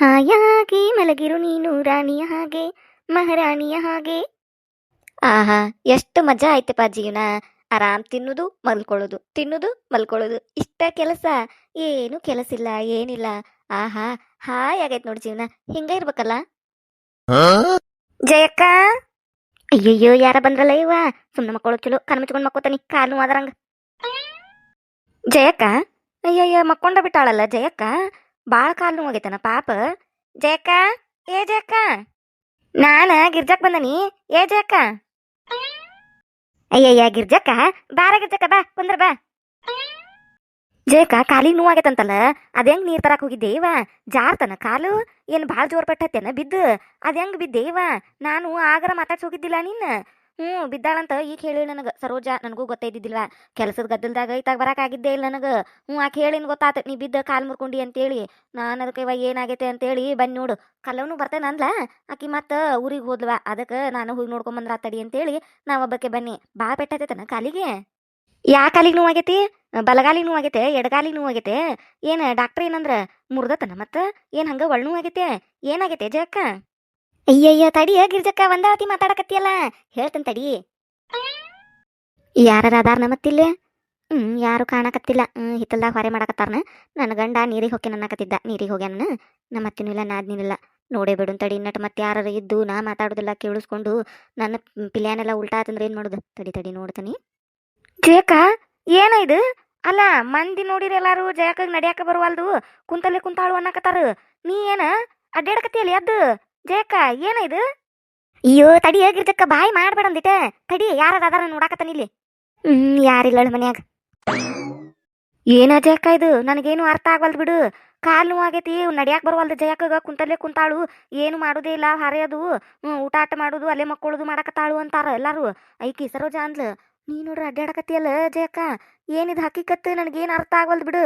ಹಾಯಾಗಿ ಮಲಗಿರು ನೀನು ರಾಣಿಯ ಹಾಗೆ ಮಹಾರಾಣಿಯ ಹಾಗೆ. ಆಹಾ ಎಷ್ಟು ಮಜಾ ಆಯ್ತು ಜೀವನ ಆರಾಮ್ ತಿನ್ನುದು ಮಲ್ಕೊಳ್ಳೋದು. ತಿನ್ನುದು ಮಲ್ಕೊಳ್ಳೋದು. ಇಷ್ಟ ಕೆಲಸ. ಏನು ಕೆಲಸ ಇಲ್ಲ ಏನಿಲ್ಲ. ಆಹಾ ಹಾಯ್ ಆಗೈತ್ ನೋಡಿ ಜೀವನ. ಹಿಂಗ ಇರ್ಬೇಕಲ್ಲ? ಜಯಕ್ಕ? ಅಯ್ಯಯ್ಯೋ ಯಾರ ಬಂದ್ರಲ್ಲ ಇವ ಸುಮ್ಮನೆ ಮಕ್ಕಳು ಚಲೋ ಕಣ್ ಮುಚ್ಕೊಂಡ್ ಮಕ್ಕೋತಾನಿ ಕಾಲು ಆದರಂಗ ಜಯಕ್ಕ? ಅಯ್ಯಯ್ಯ ಮಕ್ಕೊಂಡ ಬಿಟ್ಟಾಳಲ್ಲ ಜಯಕ್ಕ? ಬಾಳ ಕಾಲು ನೋವಾಗೈತನ ಪಾಪ. ಜಯಕ್ಕ, ಏ ಜಯಕ್ಕ. ನಾನ ಗಿರ್ಜಕ್ ಬಂದನಿ, ಏ ಜಯಕ್ಕ. ಅಯ್ಯಯ್ಯ, ಗಿರ್ಜಕ್ಕ, ಬಾರ ಗಿರ್ಜಕ್ಕ, ಬಾ, ಕುಂದ್ರ ಬಾ. ಜಯಕ್ಕ, ಕಾಲಿಗೆ ನೋವಾಗೈತಂತಲ್ಲ ಅದ್ ನೀರ್ ತರಕ್ ಹೋಗಿದ್ದೆ, ಇವ? ಜಾರ್ತನ ಕಾಲು, ಏನ್ ಭಾಳ ಜೋರ್ ಪಟ್ಟತ್ತೇನ, ಬಿದ್ದು, ಅದ್ ಹೆಂಗ್ ಬಿದ್ದೆ, ಇವ? ನಾನು ಆಗರ ಮಾತಾಡ್ಸಿ ಹೋಗಿದ್ದಿಲ್ಲ ನೀನ್ ಹ್ಞೂ ಬಿದ್ದಾಳಂತ ಈಗ ಹೇಳಿ ನನಗೆ. ಸರೋಜ, ನನಗೂ ಗೊತ್ತೈದಿದ್ದಿಲ್ವಾ? ಕೆಲಸದ ಗದ್ದಲ್ದಾಗ ಇತ್ತಾಗ ಆಗಿದ್ದೇ ಇಲ್ಲ ನನಗೆ. ಹ್ಞೂ ಆಕೆ ಹೇಳಿನ ಗೊತ್ತಾತ. ನೀ ಬಿದ್ದ ಕಾಲು ಮುರ್ಕೊಂಡಿ ಅಂತೇಳಿ. ನಾನು ಅದಕ್ಕೆ ಇವಾಗ ಏನಾಗೈತೆ ಅಂತೇಳಿ ಬನ್ನಿ ನೋಡು. ಕಲ್ಲವನು ಬರ್ತೇನೆ ಅಂದ್ಲ? ಆಕಿ ಮತ್ತೆ ಊರಿಗೆ ಹೋದ್ಲವ? ಅದಕ್ಕೆ ನಾನು ಹೋಗಿ ನೋಡ್ಕೊಂಬಂದ್ರ ತಡಿ ಅಂತೇಳಿ ನಾ ಒಬ್ಬಕ್ಕೆ ಬನ್ನಿ. ಭಾಳ ಪೆಟ್ಟತನ ಕಾಲಿಗೆ? ಯಾ ಕಾಲಿಗೆ ನೋವಾಗೈತಿ? ಬಲಗಾಲಿಗೆ ನೋವಾಗೈತೆ? ಎಡಗಾಲಿಗೆ ನೋವಾಗೈತೆ? ಏನು ಡಾಕ್ಟ್ರ್ ಏನಂದ್ರೆ? ಮುರ್ದತನ ಮತ್ತೆ? ಏನು ಹಂಗ ಒಳ ನೋವಾಗೈತೆ ಏನಾಗೈತೆ ಜಕ್ಕ ಅಯ್ಯಯ್ಯ ತಡಿಯ ಗಿರ್ಜಕ್ಕ ಒಂದಾವತಿ ಮಾತಾಡಕತ್ತಿಯಲ್ಲ. ಹೇಳ್ತೇನೆ ತಡಿ. ಯಾರ ಅದಾರ ಮತ್ತಿಲ್ಲೇ? ಹ್ಮ್, ಯಾರು ಕಾಣಕತ್ತಿಲ್ಲ. ಹ್ಮ್, ಹಿತ್ತಲ್ದಾಗ ಹೊರೆ ಮಾಡಕತ್ತಾರನ. ನನ್ನ ಗಂಡ ನೀರಿಗೆ ಹೋಗಿ ಅನ್ನಕತ್ತಿದ್ದ ನೀರಿಗೆ ಹೋಗ್ಯಾನ ನಮ್ಮ ಅತ್ತಿನಿಲ್ಲ ನಾದ್ನಿಲ್ಲ ನೋಡೇ ಬಿಡು ತಡಿ, ನಟ್ ಮತ್ತೆ ಯಾರು ಇದ್ದು ನಾ ಮಾತಾಡೋದಿಲ್ಲ ಕೇಳಿಸ್ಕೊಂಡು ನನ್ನ ಪಿಲ್ಯಾನೆಲ್ಲ ಉಲ್ಟಾ ಆತಂದ್ರೆ ಏನು ಮಾಡೋದು? ತಡಿ ತಡಿ, ನೋಡ್ತಾನಿ. ಜಯಕ ಏನ ಇದು? ಅಲ್ಲ, ಮಂದಿ ನೋಡಿರಿ ಎಲ್ಲಾರು ಜಯಕ ನಡ್ಯಾಕ ಬರುವಲ್ದು? ಕುಂತಲ್ಲೇ ಕುಂತಾಳು ಅನ್ನಕತ್ತಾರ. ನೀ ಏನ? ಅಡ್ಡಾಡಕತ್ತಿಯಲ್ಲ ಎದ್ದು? ಜಯಕ್ಕ ಏನ ಇದು? ಅಯ್ಯೋ, ತಡಿ, ಹೇಗಿರ್ತಕ್ಕ? ಬಾಯಿ ಮಾಡ್ಬೇಡ ಅಂದಿಟ ತಡಿ ಯಾರದಾರ ನೋಡಾಕತ್ತಾನ ಇಲ್ಲಿ? ಹ್ಮ್, ಯಾರಿಲ್ಲ ಮನ್ಯಾಗ. ಏನ ಜಯಕ್ಕ ಇದು? ನನಗೇನು ಅರ್ಥ ಆಗವಲ್ದು ಬಿಡು. ಕಾಲು ನೋವಾಗೈತಿ ನಡಿಯಾಕ ಬರುವಲ್ದು ಜಯಕ್ಕಗ ಕುಂತಲ್ಲೇ ಕುಂತಾಳು. ಏನು ಮಾಡೋದೇ ಇಲ್ಲ, ಹರಿಯೋದು. ಊಟ ಆಟ ಮಾಡೋದು, ಅಲ್ಲೇ ಮಕ್ಕಳದು ಮಾಡಕತ್ತಾಳು ಅಂತಾರ ಎಲ್ಲಾರು. ಐಕಿ ಸರೋಜ ಅಂದ್ಲು, ನೀ ನೋಡ್ರಿ ಅಡ್ಡಾಡಕತ್ತಿಯಲ್ಲ ಜಯಕ್ಕ ಏನಿದು ಹಕ್ಕಿಕತ್ತು ನನಗೇನು ಅರ್ಥ ಆಗವಲ್ದು ಬಿಡು.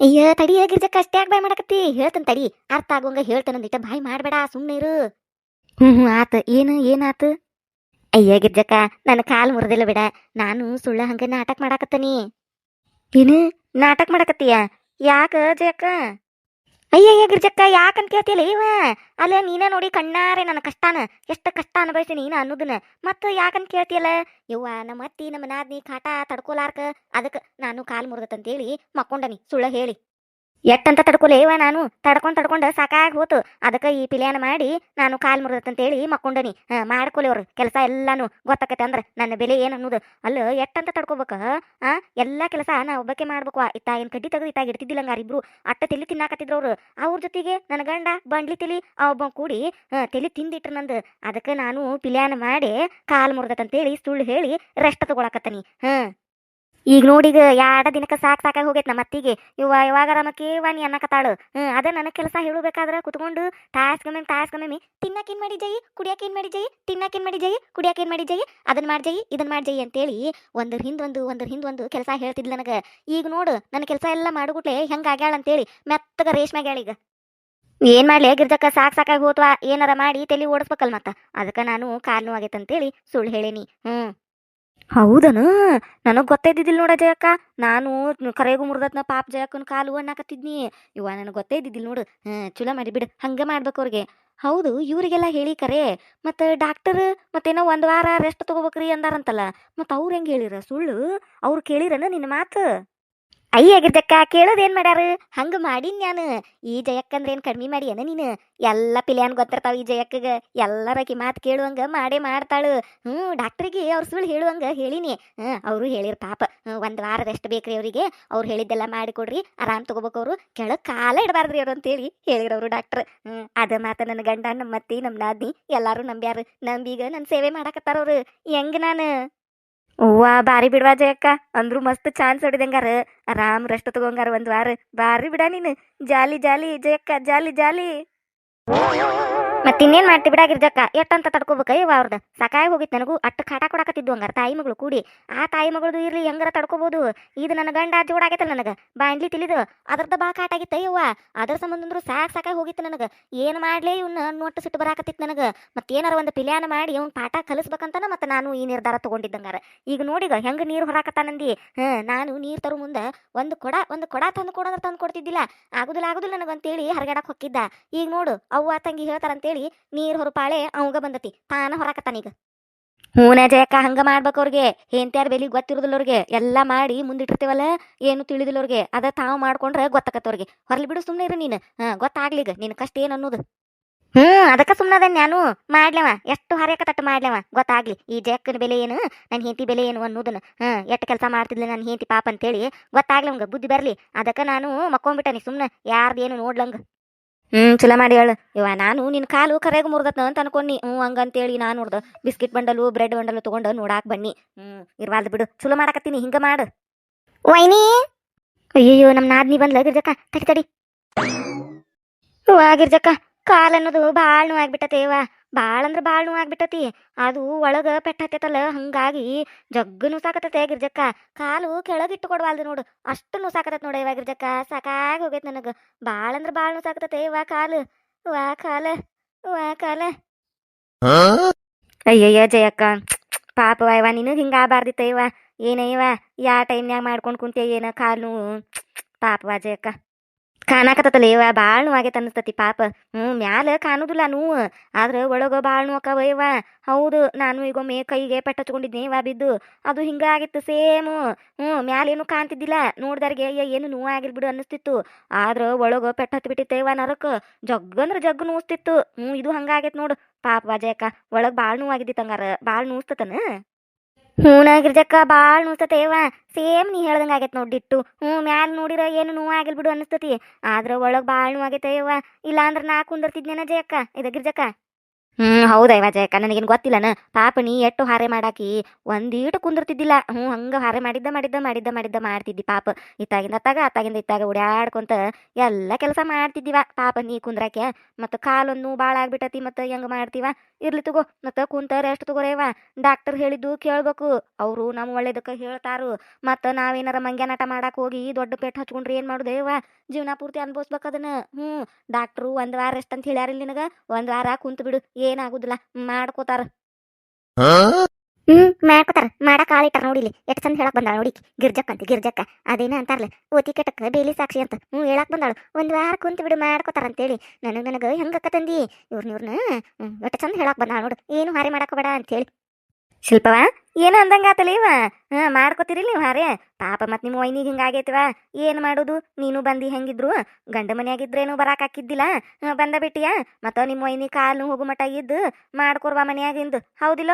ಅಯ್ಯ ತಡಿ ಗಿರ್ಜಕ್ಕ ಅಷ್ಟೇ ಯಾಕೆ ಬಾಯ್ ಮಾಡಕತ್ತಿ? ಹೇಳ್ತಾನೆ ತಡಿ. ಅರ್ಥ ಆಗೋಂಗ ಹೇಳ್ತಾನೆ ಅಂದಿಟ್ಟ ಬಾಯ್ ಮಾಡಬೇಡ ಸುಮ್ಮನೆ ಇರು. ಹ್ಞೂ ಹ್ಞೂ ಆತ. ಏನು ಏನಾತು? ಅಯ್ಯ ಗಿರ್ಜಕ್ಕ ನನ್ನ ಕಾಲು ಮುರಿದಿಲ್ಲ ಬಿಡ. ನಾನು ಸುಳ್ಳ ಹಂಗೆ ನಾಟಕ ಮಾಡಾಕತ್ತನಿ. ಏನು? ನಾಟಕ ಮಾಡಕತ್ತೀಯ? ಯಾಕ ಜಯಕ್ಕ ಅಯ್ಯಯ್ಯ ಗಿರ್ಜಕ್ಕ ಯಾಕಂತ ಕೇಳ್ತಿಲ್ಲ ಇವ? ಅಲ್ಲ, ನೀನ ನೋಡಿ ಕಣ್ಣಾರೆ ನನ್ನ ಕಷ್ಟಾನ, ಎಷ್ಟು ಕಷ್ಟ ಅನುಭವಿಸಿ ನೀನು ಅನ್ನೋದನ್ನ. ಮತ್ತೆ ಯಾಕಂತ ಕೇಳ್ತಿಯಲ್ಲ, ಯವ್ವ, ನಮ್ಮ ಅತ್ತಿ, ನಮ್ಮ ನಾದ್ನಿ, ಕಾಟ, ತಡ್ಕೊಲಾರ್ಕ ಅದಕ್ಕೆ ನಾನು ಕಾಲು ಮುರಿದತ್ತಂತೇಳಿ ಮಕ್ಕೊಂಡನಿ, ಸುಳ್ಳ ಹೇಳಿ. ಎಟ್ಟಂತ ತಡ್ಕೊಲೇವ ನಾನು? ತಡ್ಕೊಂಡ್ ತಡ್ಕೊಂಡು ಸಾಕಾಗಿ ಹೋತು. ಅದಕ್ಕೆ ಈ ಪಿಲ್ಯಾನ ಮಾಡಿ ನಾನು ಕಾಲ್ ಮುರಿದತ್ತಂತೇಳಿ ಮಕ್ಕೊಂಡನಿ. ಹಾ, ಮಾಡ್ಕೊಲಿ ಅವ್ರು. ಕೆಲಸ ಎಲ್ಲಾನು ಗೊತ್ತಾಕತ್ತೆ ಅಂದ್ರ ನನ್ನ ಬೆಲೆ ಏನು ಅನ್ನೋದು. ಅಲ್ಲ ಎಟ್ಟಂತ ತಡ್ಕೋಬೇಕ? ಆ, ಎಲ್ಲಾ ಕೆಲಸ ನಾ ಒಬ್ಬಕ್ಕೆ ಮಾಡ್ಬೇಕು ಇತ್ತ ಏನ್ ಕಡ್ಡಿ ತೆಗೆದು ಇತ್ತಾಗ ಇಡ್ತಿದ್ದಿಲ್ಲ ಹಂಗಾರ ಅಟ್ಟ ತಲೆ ತಿನ್ನಾಕತ್ತಿದ್ರು ಅವ್ರು. ಅವ್ರ ಜೊತೆಗೆ ನನ್ನ ಗಂಡ, ಬಂಡ್ಲಿ ತಲಿ, ಆ ಒಬ್ಬ ಕೂಡಿ ತಲೆ ತಿಂದಿಟ್ರ ನಂದು. ಅದಕ್ಕೆ ನಾನು ಪಿಲ್ಯಾನ ಮಾಡಿ ಕಾಲ್ ಮುರಿದತ್ತಂತೇಳಿ ಸುಳ್ಳು ಹೇಳಿ ರೆಸ್ಟ್ ತಗೊಳಕತ್ತನಿ. ಹ್ಮ್ ಈಗ ನೋಡಿಗ ಎರಡು ದಿನಕ್ಕೆ ಸಾಕ್ ಸಾಕಾಗಿ ಹೋಗೈತೆ ನಮ್ಮ ಅತ್ತಿಗೆ. ಇವ ಇವಾಗ ಮಕ್ಕೇವ ನೀ ಅನ್ನಕತ್ತಾಳು. ಹ್ಞೂ ಅದ ನನಗೆ ಕೆಲಸ ಹೇಳಬೇಕಾದ್ರೆ ಕುತ್ಕೊಂಡು ಟಾಸ್ಕಮ್ಮೆ ಟಾಸ್ಕಮ್ಮೆ ತಿನ್ನಕ್ಕೇನು ಮಾಡಿ ಜೈ ಕುಡಿಯಕ್ ಏನ್ ಮಾಡಿ ಜೈ ತಿನ್ನಕ್ಕೇನು ಮಾಡಿ ಜೈ ಕುಡಿಯಕ್ ಏನ್ ಮಾಡಿ ಜೈ ಅದನ್ನ ಮಾಡಿ ಜೈ ಇದನ್ನ ಮಾಡಿ ಜೈ ಅಂತೇಳಿ ಒಂದ್ರ ಹಿಂದೊಂದು ಒಂದ್ರ ಹಿಂದೊಂದು ಕೆಲಸ ಹೇಳ್ತಿದ್ಲು ನನಗೆ. ಈಗ ನೋಡು, ನನ್ನ ಕೆಲಸ ಎಲ್ಲ ಮಾಡುಗುಟ್ಲೆ ಹೆಂಗ ಆಗ್ಯಾಳ ಅಂತೇಳಿ ಮೆತ್ತಗ ರೇಷ್ಮೆ ಈಗ. ಏನ್ ಮಾಡ್ಲಿ, ಗಿರ್ಜಕ್ಕ ಸಾಕ್ ಸಾಕಾಗಿ ಹೋತ್ವಾ? ಏನಾರ ಮಾಡಿ ತಲೆ ಓಡಿಸ್ಬೇಕಲ್ ಮತ್ತ? ಅದಕ್ಕೆ ನಾನು ಕಾಲು ನೋವಾಗೈತೆ ಅಂತೇಳಿ ಸುಳ್ಳು ಹೇಳೇನಿ. ಹ್ಮ್. ಹೌದನು? ನನಗ್ ಗೊತ್ತೈದಿದ್ದಿಲ್ಲ ನೋಡ ಜಯಕ್ಕ. ನಾನು ಕರೆಗೂ ಮುರ್ದತ್ನ ಪಾಪ ಜಯಕ್ಕನ ಕಾಲು ಅನ್ನಕತ್ತಿದ್ನಿ ಇವ ನನಗೆ ಗೊತ್ತೇ ಇದ್ದಿದ್ದಿಲ್ಲ ನೋಡು. ಹ್ಮ್, ಚಲೋ ಮಾಡಿ ಬಿಡು. ಹಂಗೆ ಮಾಡ್ಬೇಕು ಅವ್ರಿಗೆ. ಹೌದು, ಇವರಿಗೆಲ್ಲ ಹೇಳಿ ಕರೆ. ಮತ್ತು ಡಾಕ್ಟರ್ ಮತ್ತೇನೋ ಒಂದು ವಾರ ರೆಸ್ಟ್ ತಗೋಬೇಕ್ರಿ ಅಂದಾರಂತಲ್ಲ. ಮತ್ತು ಅವ್ರು ಹೆಂಗೆ ಹೇಳಿರ? ಸುಳ್ಳು. ಅವ್ರು ಕೇಳಿರನ ನಿನ್ನ ಮಾತು? ಅಯ್ಯ ಗಿರ್ಜಕ್ಕ ಕೇಳೋದೇನ್ ಮಾಡ್ಯಾರ? ಹಂಗ ಮಾಡೀನಿ ನಾನು ಈ ಜಯಕ್ಕಂದ್ರೆ ಏನ್ ಕಡಿಮೆ ಮಾಡಿ ಏನ ನೀನು? ಎಲ್ಲ ಪಿಲ್ಯಾನ್ ಗೊತ್ತಿರ್ತಾವ ಈ ಜಯಕ್ಕಗ. ಎಲ್ಲರಕಿ ಮಾತು ಕೇಳುವಂಗ ಮಾಡೇ ಮಾಡ್ತಾಳು. ಹ್ಞೂ ಡಾಕ್ಟ್ರಿಗೆ ಅವ್ರು ಸುಳ್ಳು ಹೇಳುವಂಗ ಹೇಳಿನಿ. ಹ್ಞೂ ಅವರು ಹೇಳಿರು ಪಾಪ. ಒಂದು ವಾರ ರೆಸ್ಟ್ ಬೇಕ್ರಿ ಅವರಿಗೆ? ಅವ್ರು ಹೇಳಿದ್ದೆಲ್ಲ ಮಾಡಿಕೊಡ್ರಿ ಆರಾಮ್ ತಗೋಬೇಕು ಅವರು. ಕೆಳಗೆ ಕಾಲ ಇಡಬಾರ್ದ್ರಿ ಅವ್ರು ಅಂತೇಳಿ ಹೇಳಿರವರು ಡಾಕ್ಟ್ರ್. ಹ್ಞೂ ಅದ ಮಾತು ನನ್ನ ಗಂಡ ನಮ್ಮ ಅತ್ತಿ ನಮ್ಮ ನಾದ್ನಿ ಎಲ್ಲರೂ ನಂಬ್ಯಾರು. ನಂಬೀಗ ನನ್ನ ಸೇವೆ ಮಾಡಕತ್ತಾರ ಹೆಂಗೆ ಹೆಂಗ್ ನಾನು? ಅವ್ವಾ, ಬಾರಿ ಬಿಡ್ವಾ ಜಯಕ್ಕ. ಅಂದ್ರು ಮಸ್ತ್ ಚಾನ್ಸ್ ಹೊಡಿದಂಗಾರ. ಆರಾಮ್ ರೆಸ್ಟ್ ತಗೊಂಗಾರ ಒಂದ್ ವಾರ. ಬಾರಿ ಬಿಡ ನೀನು. ಜಾಲಿ ಜಾಲಿ, ಜಯಕ್ಕ, ಜಾಲಿ ಜಾಲಿ. ಮತ್ತೆ ಇನ್ನೇನ್ ಮಾಡ್ತಿ ಬಿಡ ಜಕ್ಕ ಎಟ್ಟಂತ ತಡ್ಕೋಬೇಕ? ಇವ ಅವ್ರದ್ದು ಸಕಾಯ ಹೋಗಿತ್ತು ನನಗೂ. ಅಟ್ಟು ಕಾಟ ಕೊಡಕತ್ತಿದ್ವು ಹಂಗಾರ. ತಾಯಿ ಮಗಳು ಕೂಡಿ. ಆ ತಾಯಿ ಮಗಳದು ಇರ್ಲಿ, ಹೆಂಗಾರ ತಡ್ಕೋಬಹುದು ಇದು ನನ್ನ ಗಂಡ ಜೋಡಾಗೈತಲ್ಲ ನನಗೆ. ಬಾಂಡ್ಲಿ ತಿಳಿದು. ಅದ್ರದ ಬಾ ಕಾಟ ಆಗಿತ್ತ ಅದ್ರ ಸಂಬಂಧ ಅಂದ್ರು ಸಾಕ್ ಸಾಕಾಗಿ ಹೋಗಿತ್ತು ನನಗೆ. ಏನ್ ಮಾಡ್ಲಿ ಇವ್ನ? ನೋಟ್ಟು ಸಿಟ್ಟು ಬರಾಕತ್ತಿತ್ತು ನನಗೆ. ಮತ್ತೇನಾರ ಒಂದು ಪಿಲ್ಯಾನ ಮಾಡಿ ಅವ್ನ ಪಾಠ ಕಲಿಸ್ಬೇಕಂತನ ಮತ್ತೆ ನಾನು ಈ ನಿರ್ಧಾರ ತಗೊಂಡಿದ್ದಂಗಾರ ಈಗ ನೋಡಿಗ ಹೆಂಗ ನೀರು ಹೊರಾಕತ್ತಾನಂದಿ. ಹಾ, ನಾನು ನೀರ್ ತರು ಮುಂದೆ ಒಂದು ಕೊಡ ಒಂದು ಕೊಡ ತಂದು ಕೊಡೋದ್ರ ತಂದು ಕೊಡ್ತಿದ್ದಿಲ್ಲ. ಆಗುದಿಲ್ಲ ಆಗುದಿಲ್ಲ ನನಗಂತೇಳಿ ಹರಗಾಡಕ್ ಹೊಕ್ಕಿದ್ದ. ಈಗ ನೋಡು, ಅವ್ವ, ತಂಗಿ ಹೇಳ್ತಾರಂತೇಳಿ ನೀರ್ ಹೊರಪಾಳೆ ಅವಂಗ ಬಂದತಿ. ತಾನ ಹೊರಕತ್ತಾನೀಗ ಹೂನ ಜಯಕ್ಕ ಹಂಗ ಮಾಡ್ಬೇಕು ಅವ್ರಿಗೆ. ಹೆಂತ್ಯಾರ ಬೆಲಿ ಗೊತ್ತಿರೋದಿಲ್ಲ ಅವ್ರಿಗೆ. ಎಲ್ಲಾ ಮಾಡಿ ಮುಂದಿಟ್ಟಿರ್ತೀವಲ್ಲ, ಏನು ತಿಳಿದಿಲ್ಲ ಅವ್ರಿಗೆ. ಅದ ತಾವು ಮಾಡ್ಕೊಂಡ್ರೆ ಗೊತ್ತಾಕತ್ತವ್ರಿಗೆ ಹೊರಲಿ ಬಿಡು ಸುಮ್ಮನೆ ಇರು ನೀನು. ಹಾ ಗೊತ್ತಾಗ್ಲಿಗ ನಿನ್ ಕಷ್ಟ ಏನ್ ಅನ್ನೋದು? ಹ್ಮ್, ಅದಕ್ಕ ಸುಮ್ಮನದ ನಾನು. ಮಾಡ್ಲವ. ಎಷ್ಟು ಹರಿಯಕತ್ತಟ್ಟು ಮಾಡ್ಲವ. ಗೊತ್ತಾಗ್ಲಿ. ಈ ಜಯಕ್ಕನ ಬೆಲೆ ಏನು? ನನ್ನ ಹೆಂಡತಿ ಬೆಲೆ ಏನು ಅನ್ನೋದನ್ನ. ಹಾ ಎಷ್ಟು ಕೆಲಸ ಮಾಡ್ತಿದ್ಲಿ ನನ್ನ ಹೆಂಡತಿ ಪಾಪ ಅಂತೇಳಿ ಗೊತ್ತಾಗ್ಲಿ ಅವಂಗ. ಬುದ್ಧಿ ಬರಲಿ. ಅದಕ್ಕ ನಾನು ಮಕ್ಕೊಂಬಿಟ್ಟನಿ ಸುಮ್ಮನೆ ಯಾರ್ದೇನು ನೋಡ್ಲಂಗ. ಹ್ಮ್ ಚಲೋ ಮಾಡಿ ಹೇಳು. ಇವ ನಾನು ನಿನ್ ಕಾಲು ಕರೆಗೆ ಮುರ್ದತ್ತ ಅಂತ ಅನ್ಕೊಂಡಿ. ಹ್ಞೂ ಹಂಗಂತೇಳಿ ನಾನು ನೋಡ್ದ ಬಿಸ್ಕಿಟ್ ಬಂಡಲು ಬ್ರೆಡ್ ಬಂಡಲು ತಗೊಂಡು ನೋಡಾಕ್ ಬನ್ನಿ. ಹ್ಮ್ ಇರ್ವಾಲ್ದು ಬಿಡು. ಚಲೋ ಮಾಡಕತ್ತೀನಿ ಹಿಂಗ ಮಾಡು. ವೈನಿ? ಅಯ್ಯಯ್ಯೋ ನಮ್ ನಾದ್ನಿ ಬಂದ್ಲ ಗಿರ್ಜಕ್ಕ. ತಡಿ ತಡಿ. ವಾ ಗಿರ್ಜಕ್ಕ ಕಾಲ್ ಅನ್ನೋದು ಭಾಳ ನೋವಾಗ್ಬಿಟ್ಟತೆ ವಾ. ಭಾಳ ಅಂದ್ರೆ ಭಾಳ ನೋವಾಗ್ಬಿಟ್ಟತಿ ಅದು ಒಳಗೆ ಪೆಟ್ಟತ್ತಲ್ಲ ಹಂಗಾಗಿ ಜಗ್ಗು ನುಸಾಕತ್ತೈತೆ ಗಿರ್ಜಕ್ಕ. ಕಾಲು ಕೆಳಗಿಟ್ಟು ಕೊಡ್ವಾಲ್ದು ನೋಡು, ಅಷ್ಟು ನುಸಾಕತ್ತತ್ ನೋಡು ಇವಾಗ ಗಿರ್ಜಕ್ಕ. ಸಾಕಾಗಿ ಹೋಗೈತೆ ನನಗೆ. ಭಾಳ ಅಂದ್ರೆ ಭಾಳ ನುಸಾಕತ್ತತೆ ವಾ ಕಾಲು. ವಾ ಕಾಲ ವಾ ಕಾಲ. ಅಯ್ಯಯ್ಯ ಜಯಕ್ಕ ಪಾಪವ ಇವ ನೀನು ಹಿಂಗ ಆಗಬಾರ್ದಿತ್ತ ಇವ. ಏನೇ ಇವ, ಯಾ ಟೈಮ್ನ್ಯಾಗ ಮಾಡ್ಕೊಂಡು ಕುಂತೆ ಏನ ಕಾಲು ಪಾಪವ ಜಯಕ್ಕ. ಕಾಣಾಕತ್ತಲ್ಲ ಇವ ಭಾಳ ನೋವಾಗೈತೆ ಅನ್ನಿಸ್ತತಿ ಪಾಪ. ಹ್ಞೂ, ಮ್ಯಾಲ ಕಾಣುದಿಲ್ಲ ನೋವು. ಆದ್ರೆ ಒಳಗ ಭಾಳ ನೋಕವ ಇವ. ಹೌದು, ನಾನು ಈಗೊಮ್ಮೆ ಕೈಗೆ ಪೆಟ್ಟು ಹಚ್ಕೊಂಡಿದ್ದೆ ಇವ ಬಿದ್ದು. ಅದು ಹಿಂಗಾಗಿತ್ತು ಸೇಮ್. ಹ್ಞೂ ಮ್ಯಾಲೇನು ಕಾಣ್ತಿದ್ದಿಲ್ಲ. ನೋಡ್ದಾರಿಗೆ, ಅಯ್ಯ, ಏನು ನೋವಾಗಿಲ್ ಬಿಡು ಅನ್ನಿಸ್ತಿತ್ತು. ಆದ್ರೆ ಒಳಗ ಪೆಟ್ಟು ಹತ್ತಿ ಬಿಟ್ಟಿತ್ತೆ ಇವ ನರಕ. ಜಗ್ಗಂದ್ರ ಜಗ್ಗ ನೋಸ್ತಿತ್ತು ಹ್ಞೂ, ಇದು ಹಂಗಾಗೈತೆ ನೋಡು. ಪಾಪ ಬಾಜಯಕ್ಕ ಒಳಗೆ ಭಾಳ ನೋವಾಗಿದ್ದಿತ್ತು ಹಂಗಾರ ಭಾಳ ನೋಸ್ತತನ ಹ್ಞೂನ ಗಿರ್ಜಕ್ಕ ಭಾಳ ನೋಸ್ತತೆ ಇವ ಸೇಮ್ ನೀ ಹೇಳ್ದಂಗ ಆಗೈತೆ ನೋಡಿಟ್ಟು ಹ್ಞೂ, ಮ್ಯಾಲ ನೋಡಿರ ಏನು ಆಗಿಲ್ಲ ಬಿಡು ಅನ್ನಿಸ್ತತಿ. ಆದ್ರೆ ಒಳಗೆ ಭಾಳ ನೋವಾಗೈತೆ ಆಗೈತೆ ಇಲ್ಲ ಅಂದ್ರ ನಾ ಕುಂದಿರ್ತಿದ್ನೇನ ಜಯಕ್ಕ? ಇದ ಗಿರ್ಜಕ್ಕ? ಹ್ಮ್, ಹೌದಾ ಇವ ನನಗೇನ್ ನನಗೇನು ಗೊತ್ತಿಲ್ಲನ? ಪಾಪ ನೀ ಎಟ್ಟು ಹಾರೆ ಮಾಡಾಕಿ, ಒಂದೀಟು ಕುಂದಿರ್ತಿದ್ದಿಲ್ಲ. ಹ್ಞೂ ಹಂಗ ಹಾರೆ ಮಾಡಿದ್ದ ಮಾಡಿದ್ದ ಮಾಡಿದ್ದ ಮಾಡಿದ್ದ ಮಾಡ್ತಿದ್ದಿ ಪಾಪ. ಇತ್ತಾಗಿಂದ ಅತ್ತಾಗ ಅತ್ತಾಗಿಂದ ಇತ್ತಾಗ ಓಡಾಡ್ಕೊಂತ ಎಲ್ಲ ಕೆಲಸ ಮಾಡ್ತಿದ್ದಿವ. ಪಾಪ ನೀ ಕುಂದ್ರಾಕೆ, ಮತ್ತ ಕಾಲೊಂದು ಭಾಳ ಆಗ್ಬಿಟ್ಟತಿ, ಮತ್ತ ಹೆಂಗ ಮಾಡ್ತೀವ? ಇರ್ಲಿ ತಗೋ, ಮತ್ತ ಕುಂತ ರೆಸ್ಟ್ ತಗೋರೇವ. ಡಾಕ್ಟರ್ ಹೇಳಿದ್ದು ಕೇಳ್ಬೇಕು. ಅವರು ನಮ್ಮ ಒಳ್ಳೇದಕ್ಕೆ ಹೇಳ್ತಾರು. ಮತ್ತ ನಾವೇನಾರ ಮಂಗ್ಯಾನಾಟ ಮಾಡಾಕ ಹೋಗಿ ದೊಡ್ಡ ಪೇಟ್ ಹಚ್ಕೊಂಡ್ರೆ ಏನು ಮಾಡುದೇವ ಜೀವನ ಪೂರ್ತಿ ಅನ್ಭವಿಸ್ಬೇಕು ಅದನ್ನ. ಹ್ಞೂ ಡಾಕ್ಟ್ರು ಒಂದು ವಾರ ರೆಸ್ಟ್ ಅಂತ ಹೇಳ್ಯಾರಿಲ್ಲ ನಿನಗ? ಒಂದ್ ವಾರ ಕುಂತು ಬಿಡು ಏನಾಗುದಿಲ್ಲ ಮಾಡ್ಕೋತಾರ. ಹ್ಮ್ ಮಾಡ್ಕೋತಾರ. ಮಾಡಕ್ ಆಳಿಟ್ಟಾರ ನೋಡಿಲಿ ಎಷ್ಟು ಚಂದ ಹೇಳಕ್ ಬಂದಾಳ ನೋಡಿ ಗಿರ್ಜಕ್ ಅಂತ ಗಿರ್ಜಕ್ಕ. ಅದೇನ ಅಂತಾರಲ್ಲ ಓತಿ ಕೆಟಕ್ ಬೇಲಿ ಸಾಕ್ಷಿ ಅಂತ. ಹ್ಞೂ ಹೇಳಕ್ ಬಂದಾಳು. ಒಂದ್ ವಾರ ಕುಂತ ಬಿಡು ಮಾಡ್ಕೋತಾರ ಅಂತೇಳಿ. ನನಗ್ ನನಗ ಹೆಂಗಕ್ಕ ತಂದಿ? ಇವ್ರನ್ನ ಇವ್ರನ್ನ ಹ್ಮ್ ಎಷ್ಟ ಚಂದ ಹೇಳಕ್ ಬಂದಾಳ ನೋಡು. ಏನು ಹಾರಿ ಮಾಡಕ್ ಬೇಡ ಅಂತೇಳಿ. ಶಿಲ್ಪವ, ಏನು ಅಂದಂಗಾತಲ್ಲ ಇವ? ಹಾ, ಮಾಡ್ಕೋತೀರಿ ನೀವು ಹಾರೆ ಪಾಪ ಮತ್ತೆ ನಿಮ್ಮ ವೈನಿಗೆ ಹಿಂಗಾಗೈತಿವ ಏನು ಮಾಡೋದು? ನೀನು ಬಂದು ಹೆಂಗಿದ್ರು? ಗಂಡ ಮನೆಯಾಗಿದ್ರೇನು ಬರಾಕ್ ಹಾಕಿದ್ದಿಲ್ಲ? ಬಂದ ಬಿಟ್ಟಿಯಾ? ಮತ್ತ ನಿಮ್ಮ ವೈನಿ ಕಾಲು ಹೋಗು ಮಟ ಇದ್ದು ಮಾಡ್ಕೊರ್ವ ಮನ್ಯಾಗಿಂದು ಹೌದಿಲ್ಲ?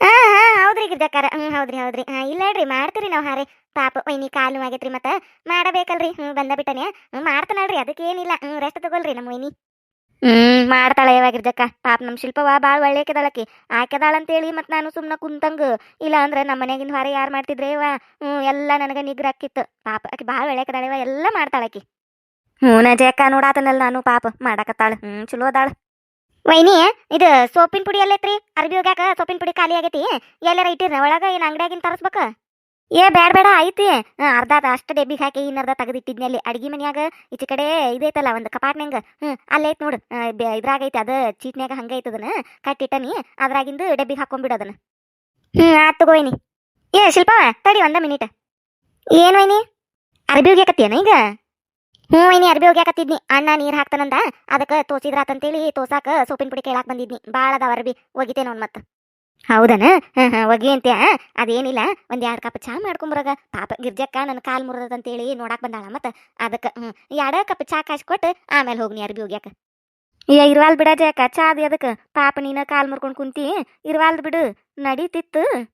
ಹಾ ಹಾ, ಹೌದ್ರಿ ಗಿರ್ಜಕ್ಕಾರ. ಹ್ಮ್, ಹೌದ್ರಿ ಹೌದ್ರಿ. ಹಾಂ, ಇಲ್ಲ ಹೇಳ್ರಿ, ಮಾಡ್ತೀರಿ ನಾವು ಹಾರೆ ಪಾಪ ವೈನಿ ಕಾಲು ಆಗೈತ್ರಿ ಮತ್ತ. ಮಾಡಬೇಕಲ್ರಿ. ಹ್ಞೂ ಬಂದ ಬಿಟ್ಟನೆ ಹ್ಮ್, ಮಾಡ್ತಾನಲ್ರಿ. ಅದಕ್ಕೇನಿಲ್ಲ. ಹ್ಞೂ ರೆಸ್ಟ್ ತಗೊಳ್ರಿ ನಮ್ಮ ವೈನಿ. ಹ್ಮ್, ಮಾಡ್ತಾಳೆ ಇವಾಗ ಗಿರ್ಜಕ್ಕ ಪಾಪ ನಮ್ಮ ಶಿಲ್ಪವ ಭಾಳ ಒಳ್ಳೆಕೆದಾಳಕಿ ಆಕೆದಾಳ ಅಂತೇಳಿ ಮತ್ ನಾನು ಸುಮ್ನ ಕುಂತಂಗ ಇಲ್ಲ ಅಂದ್ರೆ ನಮ್ಮ ಮನೆಗಿನ ಹೊರ ಯಾರು ಮಾಡ್ತಿದ್ರೆ ಇವ? ಹ್ಮ್, ಎಲ್ಲ ನನಗ ನಿಗ್ರ ಆಕಿತ್ತು ಪಾಪ ಆಕಿ ಭಾಳ ಒಳ್ಳೆಕದಾಳ ಇವ, ಎಲ್ಲ ಮಾಡ್ತಾಳಕಿ ಹ್ಞೂ ನಾ ಜಯಕ್ಕ ನೋಡಾತನಲ್ಲ ನಾನು ಪಾಪ. ಮಾಡಾಕತ್ತಾಳ. ಹ್ಮ್, ಚಲೋ ಅದಾಳ. ವೈನಿ, ಇದು ಸೋಪಿನ ಪುಡಿ ಎಲ್ಲೈತ್ರಿ? ಅರ್ಬಿ ಹೋಗ್ಯಾಕ ಸೋಪಿನ ಪುಡಿ ಖಾಲಿ ಆಗೈತಿ. ಎಲ್ಲಾರ ಇಟ್ಟಿರ ಒಳಗ ಏನ್ ಅಂಗಡಿಯಾಗಿನ ತರಸ್ಬೇಕ? ಏ ಬೇಡ ಬೇಡ ಐತಿ ಅರ್ಧ ಅದ, ಅಷ್ಟು ಡೆಬ್ಬಿಗೆ ಹಾಕಿ ಇನ್ನರ್ಧ ತೆಗೆದಿಟ್ಟಿದ್ನಿ ಅಲ್ಲಿ. ಅಡಿಗೆ ಮನ್ಯಾಗ ಈಚೆ ಕಡೆ ಇದೈತಲ್ಲ ಒಂದು ಕಪಾಟ್ನ್ಯಾಗ. ಹ್ಮ್, ಅಲ್ಲೇ ಐತ್ ನೋಡು. ಇದ್ರಾಗೈತೆ ಅದು ಚೀಟ್ನ್ಯಾಗ ಹಂಗ ಅದನ್ನ. ಕಟ್ಟಿಟ್ಟನಿ, ಅದ್ರಾಗಿಂದು ಡೆಬ್ಬಿಗೆ ಹಾಕೊಂಡ್ಬಿಡು ಅದನ್ನ ಹ್ಮ್, ಆತ್ ತಗೋಯ್ನಿ ಏ, ಶಿಲ್ಪ, ತಡಿ ಒಂದ ಮಿನಿಟ್. ಏನು ವೈನಿ? ಅರ್ಬಿ ಒಗ್ಯಾಕತ್ತೇನ ಈಗ? ಹ್ಞೂ ವೈನಿ, ಅರ್ಬಿ ಹೋಗ್ಯಾಕತ್ತಿದ್ನಿ ಅಣ್ಣ ನೀರು ಹಾಕ್ತಾನಂದ. ಅದಕ್ಕೆ ತೋಸಿದ್ರಾತಂತೇಳಿ ತೋಸಾಕ ಸೋಪಿನ ಪುಡಿ ಕೇಳಾಕ್ ಬಂದಿದ್ನಿ. ಭಾಳ ಅದಾವ ಅರ್ಬಿ. ಒಗಿತೇನೆ ಅವ್ನ್ ಮತ್ತ. ಹೌದನ? ಹೋಗಿ ಅಂತ್ಯಾ ಅದೇನಿಲ್ಲ ಒಂದ್ ಎರಡ್ ಕಪ್ ಚಾ ಮಾಡ್ಕೊಂಬರಾಗ. ಪಾಪ ಗಿರ್ಜಕ್ಕ ನನ್ನ ಕಾಲ್ ಹೇಳಿ ನೋಡಾಕ್ ಬಂದಾಳ ಮತ್ತ ಅದಕ್ಕೆ ಹ್ಞೂ ಎರಡ ಕಪ್ ಚಾ ಕಾಯ್ಸ್ಕೊಟ್ಟು ಆಮೇಲೆ ಹೋಗ್ನಿ ಅರ್ಬಿ ಹೋಗ್ಯಾಕ. ಏ, ಇರ್ವಾಲ್ ಬಿಡ ಜಯಕ್ಕ, ಚಾ ಅದಿ ಅದಕ್ಕೆ. ಪಾಪ ನೀನ ಕಾಲ್ ಮುರ್ಕೊಂಡ್ ಕುಂತಿ ಇರ್ವಾಲ್ದು ಬಿಡು, ನಡೀತಿತ್ತು. ಹ್ಮ್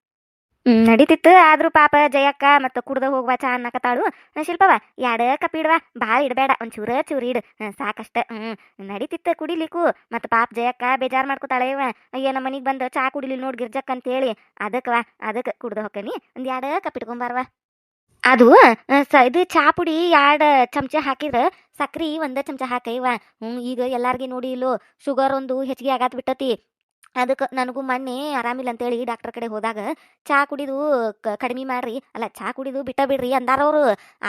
ನಡೀತಿತ್ತು. ಆದರೂ ಪಾಪ ಜಯಕ್ಕ ಮತ್ತ ಕುಡ್ದ ಹೋಗುವ ಚಾ ಅನ್ನಕತ್ತಾಳು ಶಿಲ್ಪವ ಎರಡ ಕಪ್ ಇಡ್ವಾ ಭಾಳ ಇಡಬೇಡ ಒಂದ್ ಚೂರ ಇಡು. ಸಾಕಷ್ಟ, ಹ್ಮ್, ನಡೀತಿತ್ತು ಕುಡಿಲಿಕ್ಕೂ. ಮತ್ತು ಪಾಪ ಜಯಕ್ಕ ಬೇಜಾರ್ ಮಾಡ್ಕೊತಾಳೆ ಇವ ಅಯ್ಯ, ನಮ್ಮ ಮನಿಗ್ ಬಂದ ಚಾ ಕುಡಿಲಿ ನೋಡಿ ಗಿರ್ಜಕ್ಕ ಅಂತೇಳಿ. ಅದಕ್ಕವಾ ಅದಕ್ಕೆ ಕುಡ್ದ ಹೊಕ್ಕನಿ. ಒಂದು ಎರಡ ಕಪ್ ಇಟ್ಕೊಂಬಾರ್ವಾ ಅದು ಸ, ಇದು ಚಾ ಪುಡಿ ಎರಡು ಚಮಚ ಹಾಕಿದ್ರೆ ಸಕ್ರಿ ಒಂದು ಚಮಚ ಹಾಕೈವ. ಹ್ಞೂ ಈಗ ಎಲ್ಲಾರ್ಗಿ ನೋಡಿ ಇಲ್ಲೋ, ಶುಗರ್ ಒಂದು ಹೆಚ್ಚಿಗೆ ಆಗತ್ ಬಿಟ್ಟತಿ. ಅದಕ್ಕೆ ನನಗೂ ಮೊನ್ನೆ ಆರಾಮಿಲ್ಲ ಅಂತೇಳಿ ಡಾಕ್ಟರ್ ಕಡೆ ಹೋದಾಗ ಚಹಾ ಕುಡಿದು ಕಡಿಮೆ ಮಾಡ್ರಿ. ಅಲ್ಲ ಚಹಾ ಕುಡಿದು ಬಿಟ್ಟ ಬಿಡ್ರಿ ಅಂದಾರವರು.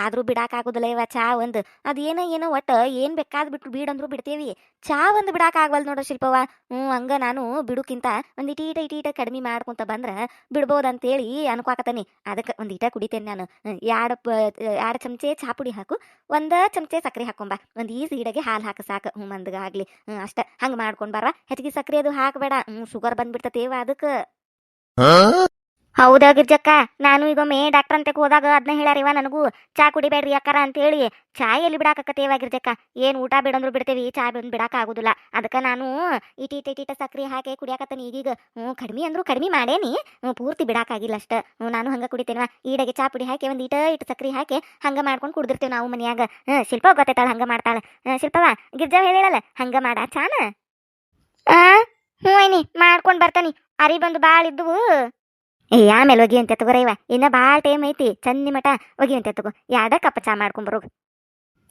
ಆದರೂ ಬಿಡಾಕ ಆಗುದಿಲ್ಲ ಇವ ಚಾ ಒಂದು. ಅದೇನೋ ಏನೋ ಒಟ್ಟು ಏನು ಬೇಕಾದ ಬಿಟ್ಟು ಬೀಡಂದ್ರು ಬಿಡ್ತೇವಿ. ಚಾ ಒಂದು ಬಿಡಾಕ ಆಗವಲ್ ನೋಡ ಶಿಲ್ಪವ್ವ. ಹ್ಞೂ ಹಂಗ ನಾನು ಬಿಡುಕ್ಕಿಂತ ಒಂದು ಇಟೀಟ ಇಟೀಟ ಕಡಿಮೆ ಮಾಡ್ಕೊಂತ ಬಂದ್ರೆ ಬಿಡ್ಬೋದಂತೇಳಿ ಅನ್ಕೋಕತ್ತೀನಿ. ಅದಕ್ಕೆ ಒಂದು ಇಟ ಕುಡಿತೇನೆ ನಾನು. ಎರಡು ಎರಡು ಚಮಚೆ ಚಾ ಪುಡಿ ಹಾಕು. ಒಂದು ಚಮಚೆ ಸಕ್ಕರೆ ಹಾಕೊಂಬ ಒಂದು ಈಸಿ ಇಡಗೆ ಹಾಲು ಹಾಕ ಸಾಕು. ಹ್ಞೂ ಮಂದಗಾಗ್ಲಿ ಹ್ಞೂ ಅಷ್ಟೇ. ಹಂಗೆ ಮಾಡ್ಕೊಂಡು ಬಾರ ಹೆಚ್ಚಿಗೆ ಸಕ್ಕರೆ ಅದು ಹಾಕಬೇಡ. ಹ್ಞೂ ಶುಗರ್ ಬಂದ್ಬಿಡ್ತತೇವ ಅದಕ್ಕೆ. ಹೌದಾ ಗಿರ್ಜಕ್ಕ ನಾನು ಈಗೊಮ್ಮೆ ಡಾಕ್ಟರ್ ಅಂತ ಹೋದಾಗ ಅದನ್ನ ಹೇಳ್ಯಾರಿವ ನನಗೂ ಚಾ ಕುಡಿಬೇಡ್ರಿ ಅಕ್ಕಾರ ಅಂತೇಳಿ ಚಾ ಎಲ್ಲಿ ಬಿಡಾಕತ್ತೇವ ಗಿರ್ಜಕ್ಕ ಏನು ಊಟ ಬಿಡಂದ್ರು ಬಿಡ್ತೇವಿ, ಚಾ ಬಂದು ಬಿಡಾಕ ಆಗುದಿಲ್ಲ. ಅದಕ್ಕೆ ನಾನು ಇಟೀಟ ಇಟೀಟ ಸಕ್ರೆ ಹಾಕಿ ಕುಡಿಯಾಕತ್ತೀನಿ. ಈಗೀಗ ಹ್ಞೂ ಕಡಿಮೆ ಅಂದ್ರು ಕಡಿಮೆ ಮಾಡೇನಿ. ಪೂರ್ತಿ ಬಿಡಾಕಾಗಿಲ್ಲ ಅಷ್ಟ. ನಾನು ಹಂಗೆ ಕುಡಿತೇನೆ ಈಡಗೆ ಚಾ ಪುಡಿ ಹಾಕಿ ಒಂದು ಇಟ ಇಟ್ಟು ಸಕ್ರೆ ಹಾಕಿ ಹಂಗೆ ಮಾಡ್ಕೊಂಡು ಕುಡ್ದಿರ್ತೇವೆ ನಾವು ಮನ್ಯಾಗ. ಹ್ಞೂ ಶಿಲ್ಪ ಗೊತ್ತೈತಾಳ ಹಂಗೆ ಮಾಡ್ತಾಳೆ. ಶಿಲ್ಪವ ಗಿರ್ಜಾ ಹೇಳಿಳಲ್ಲ ಹಂಗೆ ಮಾಡ ಚಾನ? ಹ್ಞೂ ಐನಿ ಮಾಡ್ಕೊಂಡು ಬರ್ತಾನಿ. ಅರಿ ಬಂದು ಭಾಳ ಏ ಆಮೇಲೆ ಒಗಿ ಅಂತ ತಗೋರ ಇವ ಇನ್ನ ಭಾಳ ಟೈಮ್ ಐತಿ. ಚಂದಿ ಮಠ ಒಗಿ ಅಂತ ತಗೋ. ಯಾಡ ಕಪ್ಪ ಚಾ ಮಾಡ್ಕೊಂಬರು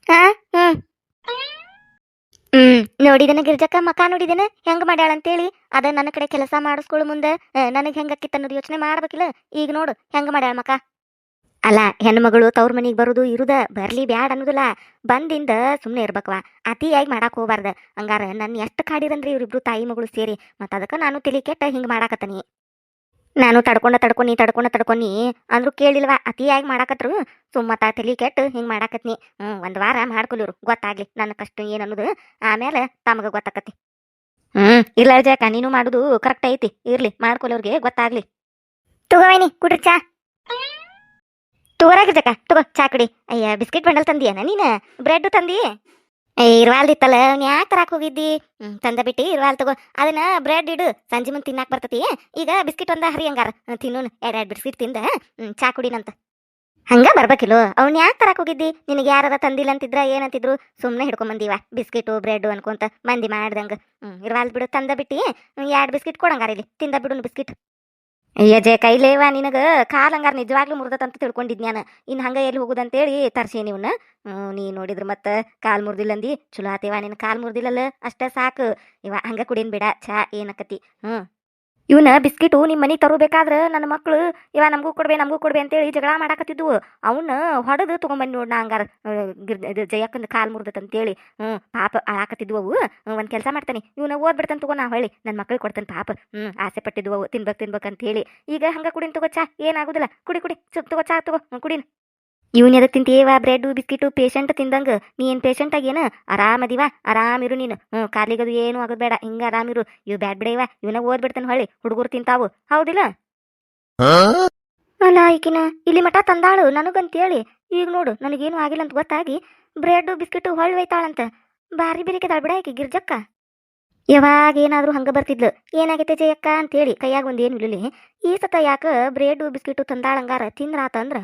ಹಾ ಹ್ಮ್. ಹ್ಮ್. ನೋಡಿದನ ಗಿರ್ಜಕ್ಕ, ಮಕ ನೋಡಿದನ? ಹೆಂಗ್ ಮಾಡ್ಯಾಳ ಅಂತೇಳಿ? ಅದ ನನ್ನ ಕಡೆ ಕೆಲಸ ಮಾಡಿಸ್ಕೊಳ್ಳು ಮುಂದೆ. ನನಗೆ ಹೆಂಗಕ್ಕಿತ್ತು ಅನ್ನೋದು ಯೋಚನೆ ಮಾಡ್ಬೇಕಿಲ್ಲ. ಈಗ ನೋಡು, ಹೆಂಗ್ ಮಾಡ್ಯಾಳ ಮಕ? ಅಲ್ಲ, ಹೆಣ್ಮಗಳು ತವ್ರ ಮನಿಗೆ ಬರುದು ಇರುದ ಬರ್ಲಿ ಬ್ಯಾಡ್ ಅನ್ನೋದಿಲ್ಲ. ಬಂದಿಂದ ಸುಮ್ಮನೆ ಇರ್ಬೇಕವ ಅತಿಯಾಗಿ ಮಾಡಾಕ್ ಹೋಗ್ಬಾರ್ದ. ಹಂಗಾರ ನನ್ನ ಎಷ್ಟು ಕಾಡಿರಂದ್ರಿ ಇವ್ರಿಬ್ರು ತಾಯಿ ಮಗಳು ಸೇರಿ. ಮತ್ತ ಅದಕ್ಕೆ ನಾನು ತಿಳಿ ಕೆಟ್ಟ ಹಿಂಗ್ ಮಾಡಾಕತ್ತನಿ. ನಾನು ತಡ್ಕೊಂಡ ತಡ್ಕೊನಿ ತಡ್ಕೊಂಡ ತಡ್ಕೊನಿ ಅಂದ್ರು ಕೇಳಿಲ್ವಾ, ಅತಿಯಾಗಿ ಮಾಡಾಕತ್ರು. ಸುಮ್ಮತ ತಲಿ ಕೆಟ್ಟು ಹಿಂಗ್ ಮಾಡಾಕತ್ನಿ. ಹ್ಮ್, ಒಂದ್ ವಾರ ಮಾಡ್ಕೊಲಿವ್ರು, ಗೊತ್ತಾಗ್ಲಿ ನನ್ನ ಕಷ್ಟ ಏನು ಆಮೇಲೆ ತಮಗ ಗೊತ್ತಾಕತಿ ಹ್ಮ್, ಇಲ್ಲ ಜಾಕ ನೀನು ಮಾಡುದು ಕರೆಕ್ಟ್ ಐತಿ. ಇರ್ಲಿ, ಮಾಡ್ಕೊಲವ್ರಿಗೆ ಗೊತ್ತಾಗ್ಲಿ. ತಗೋವೈನಿ ಕುಡ್ರಿ ಚಾ. ತಗೋರಾಗ ಜಕ ತಗೋ, ಚಾ ಕುಡಿ. ಅಯ್ಯ, ಬಿಸ್ಕಿಟ್ ಬಂಡಲ್ ತಂದಿಯನ ನೀನ? ಬ್ರೆಡ್ ತಂದಿ? ಇರ್ವಾಲ್ದಿತ್ತಲ್ಲ ಅವ್ನು ಯಾಕೆ ತರಾಕ್ ಹೋಗಿದ್ದಿ? ತಂದ ಬಿಟ್ಟಿ, ಇರ್ವಾಲ್ ತಗೋ. ಅದನ್ನ ಬ್ರೆಡ್ ಇಡು, ಸಂಜೆ ಮುಂದೆ ತಿನ್ನಾಕ್ ಬರ್ತತಿ. ಈಗ ಬಿಸ್ಕಿಟ್ ಒಂದ ಹರಿ ಹಂಗಾರ. ತಿನ್ನು ಎರಡ್ ಎರಡ್ ಬಿಸ್ಕಿಟ್ ತಿಂದ ಚಾ ಕುಡಿನಂತ. ಹಂಗ ಬರ್ಬೇಕಿಲ್ಲ? ಅವ್ನ ಯಾಕೆ ತರಾಕ್ ಹೋಗಿದ್ದಿ? ನಿನಗೆ ಯಾರದ ತಂದಿಲ್ಲ ಅಂತಿದ್ರ, ಏನಂತಿದ್ರು? ಸುಮ್ಮನೆ ಹಿಡ್ಕೊಂಬಂದಿವ. ಬಿಸ್ಕಿಟು, ಬ್ರೆಡ್ ಅನ್ಕೊಂತ ಮಂದಿ ಮಾಡ್ದಂಗ. ಇರ್ವಾಲ್ ಬಿಡು, ತಂದ ಬಿಟ್ಟಿ. ಎರಡ್ ಬಿಸ್ಕಿಟ್ ಕೊಡಂಗಾರ ಇಲ್ಲಿ. ತಿಂದ ಬಿಡು ಬಿಸ್ಕಿಟ್. ಅಯ್ಯ, ಜೆ ಕೈಲೇವ ನಿನಗೆ? ಕಾಲ್ ಹಂಗಾರ ನಿಜವಾಗ್ಲೂ ಮುರ್ದತಂತ ತಿಳ್ಕೊಂಡಿದ್ ನಾನು ಇನ್ನು ಹಂಗೆ ಎಲ್ಲಿ ಹೋಗುದಂತೇಳಿ ತರ್ಸೇನಿ ನೀವನ್ನ ನೀ ನೋಡಿದ್ರೆ ಮತ್ತೆ ಕಾಲ್ ಮುರ್ದಿಲ್ಲ ಅಂದಿ ಚಲೋ ಆತೇವ ನಿನ್ನ ಕಾಲ್ ಮುರಿದಿಲ್ಲಲ್ಲ? ಅಷ್ಟೇ ಸಾಕು. ಇವ ಹಂಗೆ ಕುಡಿನ್ ಬಿಡ, ಚಾ ಏನಕತಿ ಹ್ಮ್. ಇವನ ಬಿಸ್ಕಿಟು ನಿಮ್ಮ ಮನೆಗೆ ತರಬೇಕಾದ್ರೆ ನನ್ನ ಮಕ್ಳು, ಇವ ನಮಗೂ ಕೊಡ್ಬೇ ನಮಗೂ ಕೊಡ್ಬೇ ಅಂತೇಳಿ ಜಗಳ ಮಾಡಾಕತ್ತಿದ್ವು. ಅವನ್ನ ಹೊಡೆದು ತೊಗೊಂಬಂದು ನೋಡ್ ನಾ ಹಂಗಾರ ಇದು ಜಯಕ್ಕಂದು ಕಾಲ್ ಅಂತೇಳಿ, ಹ್ಞೂ, ಪಾಪ ಆಳಾಕತ್ತಿದ್ವು ಅವು. ಒಂದು ಕೆಲಸ ಮಾಡ್ತಾನೆ. ಇವನ ಓದ್ಬಿಡ್ತಾನೆ ತಗೋ ನಾ ಹೇಳಿ ನನ್ನ ಮಕ್ಳು ಕೊಡ್ತಾನೆ ಪಾಪ. ಹ್ಞೂ, ಆಸೆ ಪಟ್ಟಿದ್ವು ಅವು, ತಿನ್ಬೇಕು ತಿನ್ಬೇಕು ಅಂತೇಳಿ. ಈಗ ಹಂಗೆ ಕುಡಿನ್ ತಗೋ ಚಾ, ಏನಾಗೋದಿಲ್ಲ. ಕುಡಿ ಕುಡಿ, ಚುಪ್ ತಗೋ, ಚಾ ತಗೋ ಕುಡಿನ್. ಇವನ್ ಎದಕ್ ತಿಂತೀವ ಬ್ರೆಡ್ ಬಿಸ್ಕಿಟು, ಪೇಷಂಟ್ ತಿಂದಂಗ? ನೀ ಏನ್ ಪೇಷಂಟ್ ಆಗೇನ ಆರಾಮ ಇರು ನೀನು. ಹ್ಞೂ ಕಾಲಿಗದು ಏನು ಆಗೋದ್ ಬೇಡ, ಹಿಂಗ ಆರಾಮಿರು. ಇವ್ ಬ್ಯಾಡ್ ಬಿಡ ಇವ ಇವನ ಓದ್ಬಿಡ್ತಾನೆ ಹೊಳ್ಳಿ, ಹುಡುಗರು ತಿಂತಾವು. ಹೌದಿಲ್ಲ? ಅಲ್ಲ ಈಕಿನ ಇಲ್ಲಿ ಮಠ ತಂದಾಳು ನನಗಂತೇಳಿ ಈಗ ನೋಡು, ನನಗೇನು ಆಗಿಲ್ಲ ಅಂತ ಗೊತ್ತಾಗಿ ಬ್ರೆಡ್ ಬಿಸ್ಕಿಟು ಹೊಳ್ಳಿ ಒಯ್ತಾಳಂತ ಬಾರಿ ಬಿರಿಕೆದಾಳ ಬಿಡ ಈಕಿ ಗಿರ್ಜಕ್ಕ. ಯಾವಾಗ ಏನಾದ್ರೂ ಹಂಗ ಬರ್ತಿದ್ಲು. ಏನಾಗೈತೆ ಜಯಕ್ಕ ಅಂತೇಳಿ ಕೈಯಾಗ ಒಂದೇನು ಇಲ್ಲಿ ಈ ಸತ ಯಾಕ ಬ್ರೆಡ್ ಬಿಸ್ಕಿಟು ತಂದಾಳಂಗಾರ ತಿಂದ್ರಾತಂದ್ರ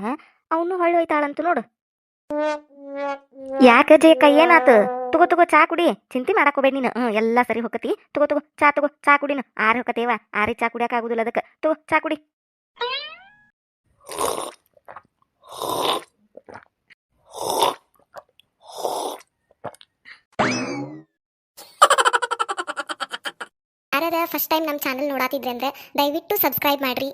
ಅವನು ಹೊಳ್ಳಿ ಹೋಯ್ತಾಳಂತ ನೋಡು. ಯಾಕ ಕೈ ಏನಾತ? ತಗೋ ತಗೋ ಚಾ ಕುಡಿ. ಚಿಂತೆ ಮಾಡಕ್ ನೀನು. ಹ್ಞೂ ಎಲ್ಲ ಸರಿ ಹೋಗತಿ. ತಗೋ ತಗೋ, ಚಾ ತಗೋ. ಚಾ ಕುಡಿನು ಆರಿ ಹೊಕ್ಕತೇವ ಆರಿ ಚಾ ಕುಡಿಯಕ್ ಆಗುದಿಲ್ಲ ಅದಕ್ಕೆ. ತಗೋ, ಚಾ ಕುಡಿ. ಯಾರ್ಯಾರ ಫಸ್ಟ್ ಟೈಮ್ ನಮ್ಮ ಚಾನಲ್ ನೋಡಾತಿದ್ರೆ ಅಂದ್ರೆ ದಯವಿಟ್ಟು ಸಬ್ಸ್ಕ್ರೈಬ್ ಮಾಡ್ರಿ.